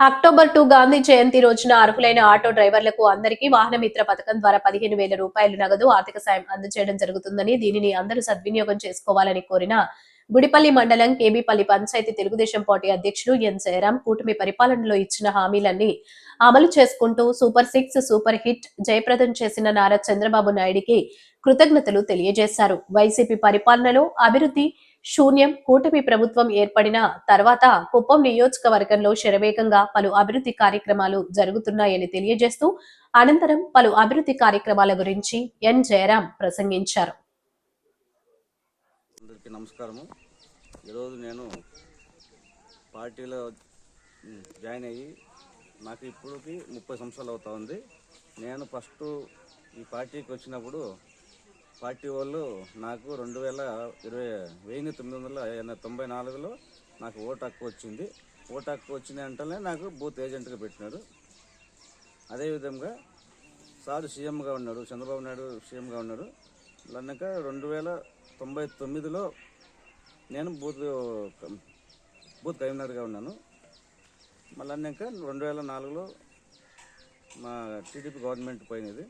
October two Gandhi జయంతి రోజున అర్హులైన auto డ్రైవర్లకు అందరికీ వాహనమిత్ర పథకం ద్వారా పదిహేను వేల రూపాయలు నగదు ఆర్థిక సాయం అందజేయడం జరుగుతుందని దీనిని అందరూ సద్వినియోగం చేసుకోవాలని కోరిన గుడిపల్లి మండలం కేబీపల్లి పంచాయతీ తెలుగుదేశం పార్టీ అధ్యక్షులు ఎన్ జయరాం కూటమి పరిపాలనలో ఇచ్చిన హామీలన్నీ అమలు చేసుకుంటూ సూపర్ సిక్స్ సూపర్ హిట్ జయప్రదం చేసిన నారా చంద్రబాబు నాయుడికి కృతజ్ఞతలు తెలియజేశారు. వైసీపీ పరిపాలనలో అభివృద్ధి శూన్యం కూటమి ప్రభుత్వం ఏర్పడిన తర్వాత కుప్పం నియోజకవర్గంలో శరవేగంగా పలు అభివృద్ధి కార్యక్రమాలు జరుగుతున్నాయని తెలియజేస్తూ అనంతరం పలు అభివృద్ధి కార్యక్రమాల గురించి ఎన్. జయరాం ప్రసంగించారు. అందరికీ నమస్కారము. ఈరోజు నేను పార్టీలో జాయిన్ అయ్యి నాకు ఇప్పటికి ముప్పై సంవత్సరాలు అవుతా ఉంది. నేను ఫస్ట్ ఈ పార్టీకి వచ్చినప్పుడు పార్టీ వాళ్ళు నాకు రెండు వేల ఇరవై వెయ్యి తొమ్మిది వందల తొంభై నాలుగులో నాకు ఓటు హక్కు వచ్చింది. ఓటు హక్కు వచ్చింది వెంటనే నాకు బూత్ ఏజెంట్గా పెట్టినారు. అదేవిధంగా సార్ సీఎంగా ఉన్నాడు చంద్రబాబు నాయుడు సీఎంగా ఉన్నాడు. అన్నాక రెండు వేల తొంభై తొమ్మిదిలో నేను బూత్ బూత్ కన్వీనర్గా ఉన్నాను. మళ్ళీ అన్నాక రెండు వేల నాలుగులో మా టీడీపీ గవర్నమెంట్ పోయినది.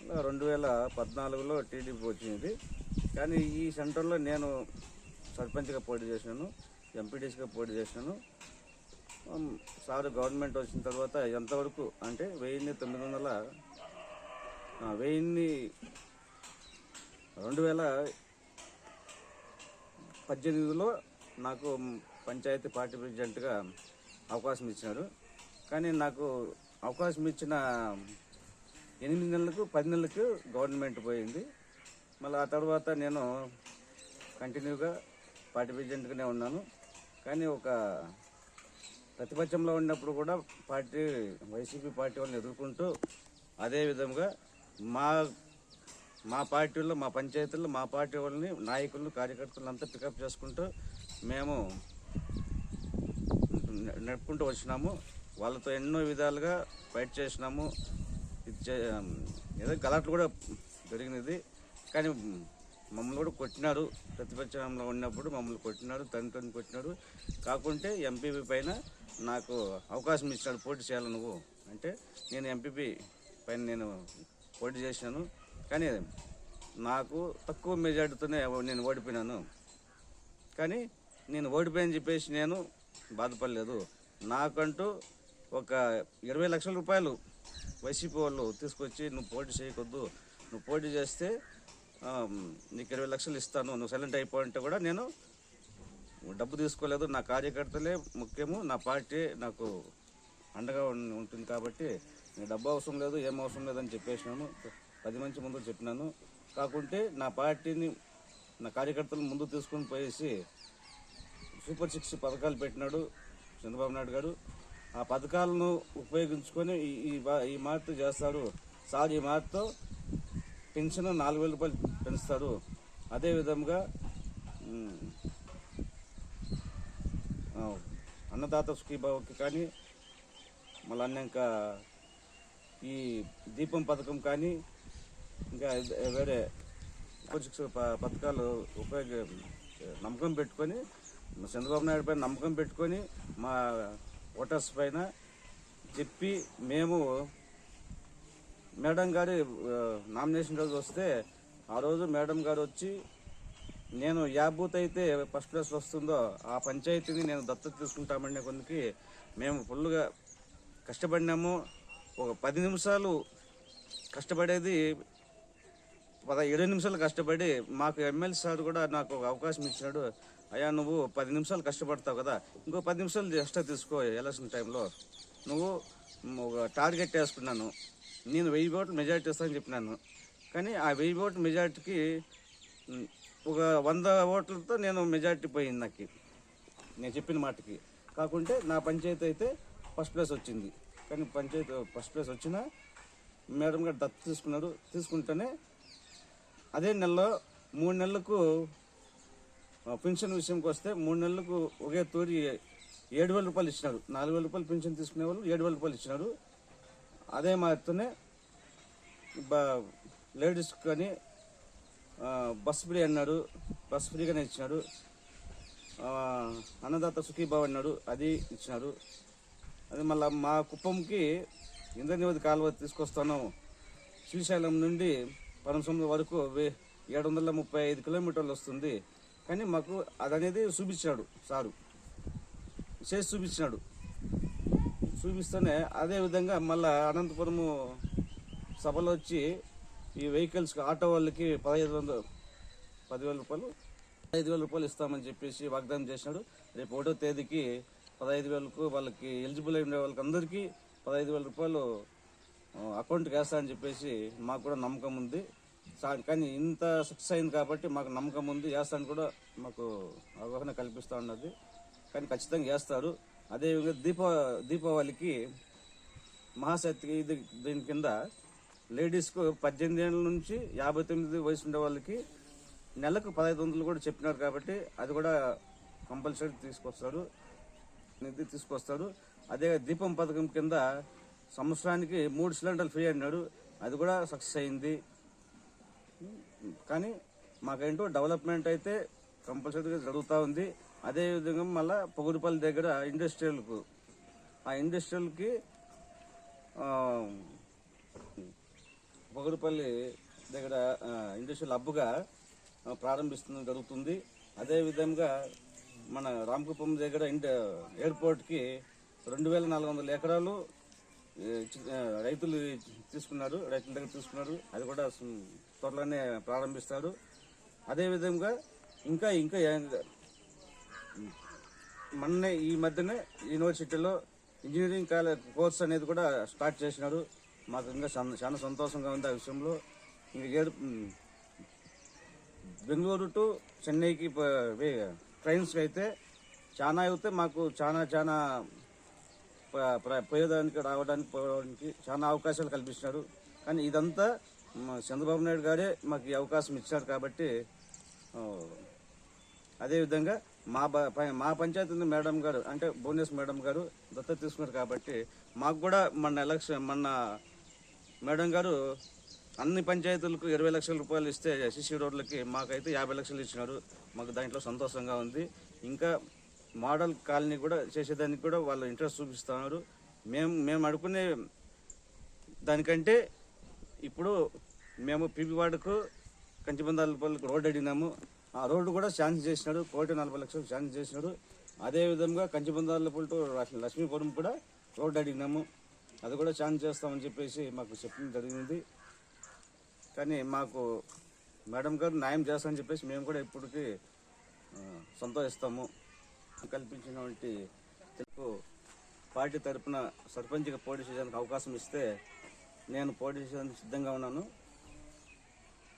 రెండు వేల పద్నాలుగులో టీడీపీ వచ్చింది. కానీ ఈ సెంటర్లో నేను సర్పంచ్గా పోటీ చేసినాను ఎంపీటీసీగా పోటీ చేసినాను సార్ గవర్నమెంట్ వచ్చిన తర్వాత ఎంతవరకు అంటే వెయ్యిన్ని తొమ్మిది వందల వెయ్యిన్ని రెండు వేల పద్దెనిమిదిలో నాకు పంచాయతీ పార్టీ ప్రెసిడెంట్గా అవకాశం ఇచ్చినారు కానీ నాకు అవకాశం ఇచ్చిన ఎనిమిది నెలలకు పది నెలలకు గవర్నమెంట్ పోయింది. మళ్ళీ ఆ తర్వాత నేను కంటిన్యూగా పార్టీ ప్రెసిడెంట్గానే ఉన్నాను. కానీ ఒక ప్రతిపక్షంలో ఉన్నప్పుడు కూడా పార్టీ వైసీపీ పార్టీ వాళ్ళని ఎదుర్కొంటూ అదే విధంగా మా మా పార్టీలో మా పంచాయతీల్లో మా పార్టీ వాళ్ళని నాయకులను కార్యకర్తలను అంతా పికప్ చేసుకుంటూ మేము నడుపుకుంటూ వచ్చినాము. వాళ్ళతో ఎన్నో విధాలుగా ఫైట్ చేసినాము. ఇది చే- ఏదో గలాట్లు కూడా జరిగినది. కానీ మమ్మల్ని కూడా కొట్టినాడు ప్రతిపక్షంలో ఉన్నప్పుడు మమ్మల్ని కొట్టినాడు తండ్రిని కొట్టినాడు కాకుంటే ఎంపీపీ పైన నాకు అవకాశం ఇచ్చినాడు పోటీ చేయాలి నువ్వు. అంటే నేను ఎంపీపీ పైన నేను పోటీ చేశాను. కానీ నాకు తక్కువ మెజార్టీతోనే నేను ఓడిపోయినాను. కానీ నేను ఓడిపోయని చెప్పేసి నేను బాధపడలేదు. నాకంటూ ఒక ఇరవై లక్షల రూపాయలు వైసీపీ వాళ్ళు తీసుకొచ్చి నువ్వు పోటీ చేయకొద్దు నువ్వు పోటీ చేస్తే నీకు ఇరవై లక్షలు ఇస్తాను. నువ్వు సైలెంట్ అయిపోయింటే కూడా నేను డబ్బు తీసుకోలేదు. నా కార్యకర్తలే ముఖ్యము. నా పార్టీ నాకు అండగా ఉంటుంది కాబట్టి నేను డబ్బు అవసరం లేదు ఏం అవసరం లేదని చెప్పేసినాను. పది మంది ముందు చెప్పినాను. కాకుంటే నా పార్టీని నా కార్యకర్తలు ముందు తీసుకొని పోయేసి సూపర్ సిక్స్ పథకాలు పెట్టినాడు చంద్రబాబు నాయుడు గారు. ఆ పథకాలను ఉపయోగించుకొని ఈ ఈ మార్పు చేస్తాడు. సార్ ఈ మార్పుతో పెన్షన్ నాలుగు వేల రూపాయలు పెంచుతాడు. అదేవిధంగా అన్నదాత సుఖీబాబుకి కానీ మళ్ళీ ఇంకా ఈ దీపం పథకం కానీ ఇంకా వేరే ఉపశిక్ష పథకాలు ఉపయోగ నమ్మకం పెట్టుకొని చంద్రబాబు నాయుడు పైన నమ్మకం పెట్టుకొని మా ఓటర్స్ పైన చెప్పి మేము మేడం గారి నామినేషన్ రోజు వస్తే ఆ రోజు మేడం గారు వచ్చి నేను యా బూత్ అయితే ఫస్ట్ ప్లేస్ వస్తుందో ఆ పంచాయతీని నేను దత్తత తీసుకుంటామనే కొందికి మేము ఫుల్గా కష్టపడినాము. ఒక పది నిమిషాలు కష్టపడేది పద ఇరవై నిమిషాలు కష్టపడి మాకు ఎమ్మెల్యే సార్ కూడా నాకు ఒక అవకాశం ఇచ్చినాడు. అయ్యా నువ్వు పది నిమిషాలు కష్టపడతావు కదా. ఇంకో పది నిమిషాలు ఎక్స్ట్రా తీసుకో ఎలక్షన్ టైంలో నువ్వు ఒక టార్గెట్ వేసుకున్నాను. నేను వెయ్యి ఓట్లు మెజారిటీ ఇస్తానని చెప్పినాను. కానీ ఆ వెయ్యి ఓట్లు మెజారిటీకి ఒక వంద ఓట్లతో నేను మెజారిటీ పోయింది నాకు. నేను చెప్పిన మాటకి. కాకుంటే నా పంచాయతీ అయితే ఫస్ట్ ప్లేస్ వచ్చింది. కానీ పంచాయతీ ఫస్ట్ ప్లేస్ వచ్చినా మేడం గారు దత్తు తీసుకున్నారు తీసుకుంటేనే అదే నెలలో మూడు నెలలకు పెన్షన్ విషయంకి వస్తే మూడు నెలలకు ఒకే తూరి ఏడు వేల రూపాయలు ఇచ్చినారు. నాలుగు వేల రూపాయలు పెన్షన్ తీసుకునే వాళ్ళు ఏడు వేల రూపాయలు ఇచ్చినారు. అదే మాత్రమే లేడీస్ కానీ బస్ ఫ్రీ అన్నాడు బస్ ఫ్రీగానే ఇచ్చినాడు అన్నదాత సుఖీభావ్ అన్నాడు. అది ఇచ్చినారు. అది మళ్ళీ మా కుప్పంకి ఇంద్రనివది కాలువ తీసుకొస్తాను. శ్రీశైలం నుండి పరమసముద్రం వరకు వే- ఏడు వందల ముప్పై ఐదు కిలోమీటర్లు వస్తుంది. కానీ మాకు అదనేది చూపించినాడు సారు. చేసి చూపించినాడు. చూపిస్తేనే అదేవిధంగా మళ్ళీ మళ్ళా అనంతపురము సభలో వచ్చి ఈ వెహికల్స్ ఆటో వాళ్ళకి పదహైదు వందలు పదివేల రూపాయలు ఐదు వేల రూపాయలు ఇస్తామని చెప్పేసి వాగ్దానం చేసినాడు. రేపు ఒకటో తేదీకి పదహైదు వేలకు వాళ్ళకి ఎలిజిబుల్ అయి ఉండే వాళ్ళకి అందరికీ పదహైదు వేల రూపాయలు అకౌంట్కి వేస్తా అని చెప్పేసి మాకు కూడా నమ్మకం ఉంది. కానీ ఇంత సక్సెస్ అయింది కాబట్టి మాకు నమ్మకం ఉంది. వేస్తాను కూడా మాకు అవగాహన కల్పిస్తూ ఉన్నది. కానీ ఖచ్చితంగా వేస్తారు అదేవిధంగా దీప దీపావళికి మహాశక్తి ఇది దీని కింద లేడీస్కు పద్దెనిమిది ఏళ్ళ నుంచి యాభై తొమ్మిది వయసు ఉండే వాళ్ళకి నెలకు పదహైదు వందలు కూడా చెప్పినారు కాబట్టి అది కూడా కంపల్సరీ తీసుకొస్తారు. నిధి తీసుకొస్తారు. అదే దీపం పథకం కింద సంవత్సరానికి మూడు సిలిండర్లు ఫ్రీ అన్నాడు. అది కూడా సక్సెస్ అయింది. కానీ మాకేంటో డెవలప్మెంట్ అయితే కంపల్సరీగా జరుగుతూ ఉంది. అదేవిధంగా మళ్ళీ పొగురుపల్లి దగ్గర ఇండస్ట్రియల్కు ఆ ఇండస్ట్రియల్కి పొగరుపల్లి దగ్గర ఇండస్ట్రియల్ హబ్గా ప్రారంభిస్తుంది జరుగుతుంది. అదేవిధంగా మన రామకుప్పం దగ్గర ఇండ ఎయిర్పోర్ట్కి రెండు వేల నాలుగు వందల ఎకరాలు రైతులు తీసుకున్నారు రైతుల దగ్గర తీసుకున్నారు. అది కూడా త్వరలోనే ప్రారంభిస్తారు అదేవిధంగా ఇంకా ఇంకా మొన్నే ఈ మధ్యనే యూనివర్సిటీలో ఇంజనీరింగ్ కాలేజ్ కోర్స్ అనేది కూడా స్టార్ట్ చేసినాడు. మాకు ఇంకా చాలా సంతోషంగా ఉంది ఆ విషయంలో. ఏడు బెంగళూరు టు చెన్నైకి ట్రైన్స్కి అయితే చాలా అయితే మాకు చాలా చాలా ప్ర- పోయేదానికి రావడానికి పోవడానికి చాలా అవకాశాలు కల్పిస్తున్నారు కానీ ఇదంతా మా చంద్రబాబు నాయుడు గారే మాకు ఈ అవకాశం ఇచ్చారు కాబట్టి అదేవిధంగా మా ప- మా పంచాయతీ మేడం గారు అంటే భువనేశ్ మేడం గారు దత్తత తీసుకున్నారు కాబట్టి మాకు కూడా మన ఎలక్షన్ మన మేడం గారు అన్ని పంచాయతీలకు ఇరవై లక్షల రూపాయలు ఇస్తే సిసి రోడ్లకి మాకైతే యాభై లక్షలు ఇచ్చినారు. మాకు దాంట్లో సంతోషంగా ఉంది. ఇంకా మోడల్ కాలనీ కూడా చేసేదానికి కూడా వాళ్ళు ఇంట్రెస్ట్ చూపిస్తున్నారు. మేము మేము అడుకునే దానికంటే ఇప్పుడు మేము పిపి కంచిబందాలపల్లికి రోడ్డు అడిగినాము. ఆ రోడ్డు కూడా శాంక్షన్ చేసినాడు. కోటి నలభై లక్షలు శాంక్షన్ చేసినాడు. అదేవిధంగా కంచిబందాలపల్లి టు లక్ష్మీపురం కూడా రోడ్డు అడిగినాము. అది కూడా శాంక్షన్ చేస్తామని చెప్పేసి మాకు చెప్పడం జరిగింది. కానీ మాకు మేడం గారు న్యాయం చేస్తామని చెప్పేసి మేము కూడా ఇప్పటికీ సంతోషిస్తాము. కల్పించినటువంటి తెలుగు పార్టీ తరఫున సర్పంచ్గా పోటీ చేయడానికి అవకాశం ఇస్తే నేను పోటీ చేసేందుకు సిద్ధంగా ఉన్నాను.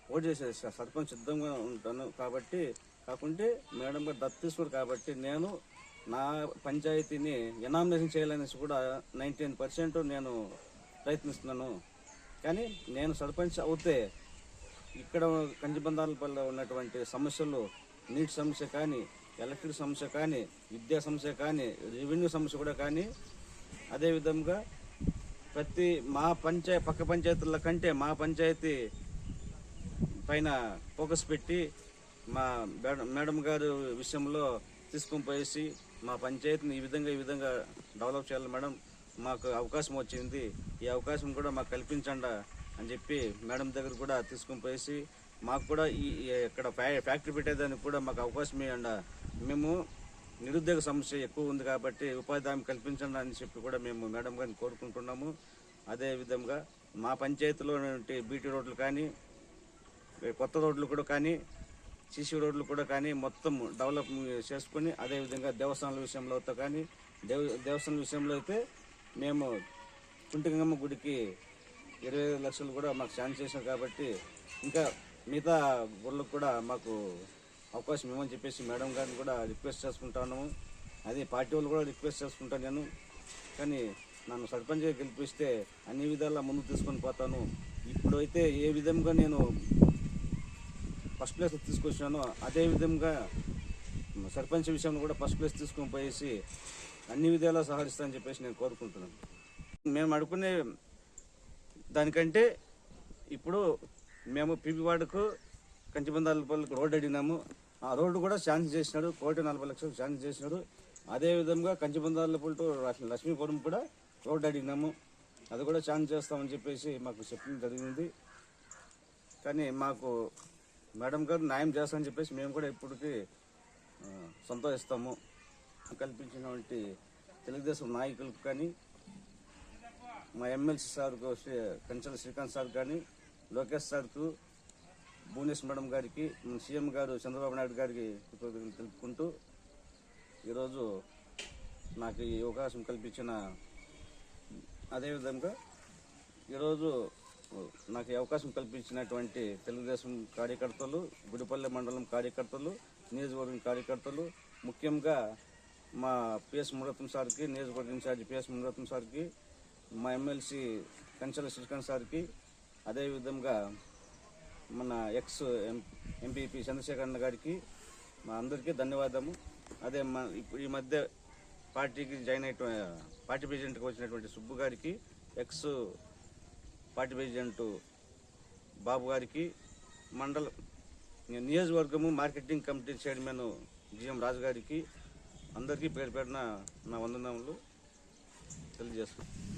పోటీ చేసే సర్పంచ్ సిద్ధంగా ఉంటాను కాబట్టి కాకుంటే మేడం గారు దత్తీశ్వర్ కాబట్టి నేను నా పంచాయతీని ఎనామినేషన్ చేయాలనేసి కూడా నైంటీన్ పర్సెంట్ నేను ప్రయత్నిస్తున్నాను. కానీ నేను సర్పంచ్ అవుతే ఇక్కడ కంచిబందాలపల్లిలో ఉన్నటువంటి సమస్యలు నీటి సమస్య కానీ ఎలక్ట్రిక్ సమస్య కానీ విద్యా సమస్య కానీ రెవెన్యూ సమస్య కూడా కానీ అదేవిధంగా ప్రతి మా పంచాయ పక్క పంచాయతీల కంటే మా పంచాయతీ పైన ఫోకస్ పెట్టి మా మేడం మేడం గారు విషయంలో తీసుకొని పోయేసి మా పంచాయతీని ఈ విధంగా ఈ విధంగా డెవలప్ చేయాలి మేడం. మాకు అవకాశం వచ్చింది. ఈ అవకాశం కూడా మాకు కల్పించండి అని చెప్పి మేడం దగ్గర కూడా తీసుకొని పోయేసి మాకు కూడా ఈ ఇక్కడ ఫ్యా- ఫ్యాక్టరీ పెట్టేదానికి కూడా మాకు అవకాశం ఇవ్వండి మేము నిరుద్యోగ సమస్య ఎక్కువ ఉంది కాబట్టి ఉపాధి హామీ కల్పించండి అని చెప్పి కూడా మేము మేడం గారిని కోరుకుంటున్నాము. అదే విధంగా మా పంచాయతీలో బీటీ రోడ్లు కానీ కొత్త రోడ్లు కూడా కానీ సిసి రోడ్లు కూడా కానీ మొత్తం డెవలప్ చేసుకుని అదేవిధంగా దేవస్థానాల విషయంలో కానీ దేవ దేవస్థానం విషయంలో అయితే మేము కుంటిగంగమ్మ గుడికి ఇరవై ఐదు లక్షలు కూడా మాకు శాంక్షన్ చేశాం కాబట్టి ఇంకా మిగతా గుళ్ళకు కూడా మాకు అవకాశం ఇవ్వమని చెప్పేసి మేడం గారిని కూడా రిక్వెస్ట్ చేసుకుంటాను అదే పార్టీ వాళ్ళు కూడా రిక్వెస్ట్ చేసుకుంటాను నేను. కానీ నన్ను సర్పంచ్గా గెలిపిస్తే అన్ని విధాలా ముందుకు తీసుకొని పోతాను. ఇప్పుడైతే ఏ విధంగా నేను ఫస్ట్ ప్లేస్ తీసుకొచ్చినానో అదే విధంగా సర్పంచ్ విషయంలో కూడా ఫస్ట్ ప్లేస్ తీసుకొని పోయేసి అన్ని విధాలా సహకరిస్తానని చెప్పేసి నేను కోరుకుంటున్నాను. మేము అడుకునే దానికంటే ఇప్పుడు మేము పిపి వార్డుకు కంచిబందాల పల్లికి రోడ్డు అడిగినాము. ఆ రోడ్డు కూడా శాంతి చేసినాడు. కోటి నలభై లక్షలు శాంతి చేసినాడు. అదేవిధంగా కంచిబందాల పుల్టు లక్ష్మీపురం కూడా రోడ్డు అడిగినాము. అది కూడా ఛాన్స్ చేస్తామని చెప్పేసి మాకు చెప్పడం జరిగింది. కానీ మాకు మేడం గారు న్యాయం చేస్తామని చెప్పేసి మేము కూడా ఇప్పటికీ సంతోషిస్తాము. కల్పించినటువంటి తెలుగుదేశం నాయకులకు కానీ మా ఎమ్మెల్సీ సార్కు శ్రీ కంచెల శ్రీకాంత్ సార్ కానీ లోకేష్ సార్కు భువనేశ్వర్ మేడం గారికి సీఎం గారు చంద్రబాబు నాయుడు గారికి కృతజ్ఞతలు తెలుపుకుంటూ ఈరోజు నాకు ఈ అవకాశం కల్పించిన అదేవిధంగా ఈరోజు నాకు అవకాశం కల్పించినటువంటి తెలుగుదేశం కార్యకర్తలు గుడిపల్లె మండలం కార్యకర్తలు నియోజకవర్గం కార్యకర్తలు ముఖ్యంగా మా పిఎస్ మురత్నం సార్కి నియోజకవర్గ ఇన్ఛార్జి పిఎస్ మురత్నం సార్కి మా ఎమ్మెల్సీ కంచెల శ్రీకాంత్ సార్కి అదేవిధంగా మన ఎక్స్ ఎంపీపీ చంద్రశేఖర్ అన్న గారికి మా అందరికీ ధన్యవాదము. అదే మన ఇప్పుడు ఈ మధ్య పార్టీకి జాయిన్ అయ్యే పార్టీ ప్రెసిడెంట్కి వచ్చినటువంటి సుబ్బు గారికి ఎక్స్ పార్టీ ప్రెసిడెంట్ బాబు గారికి మండల నియోజకవర్గము marketing committee chairman GM Raju గారికి అందరికీ పేరు పేరున నా వందనములు తెలియజేస్తున్నాను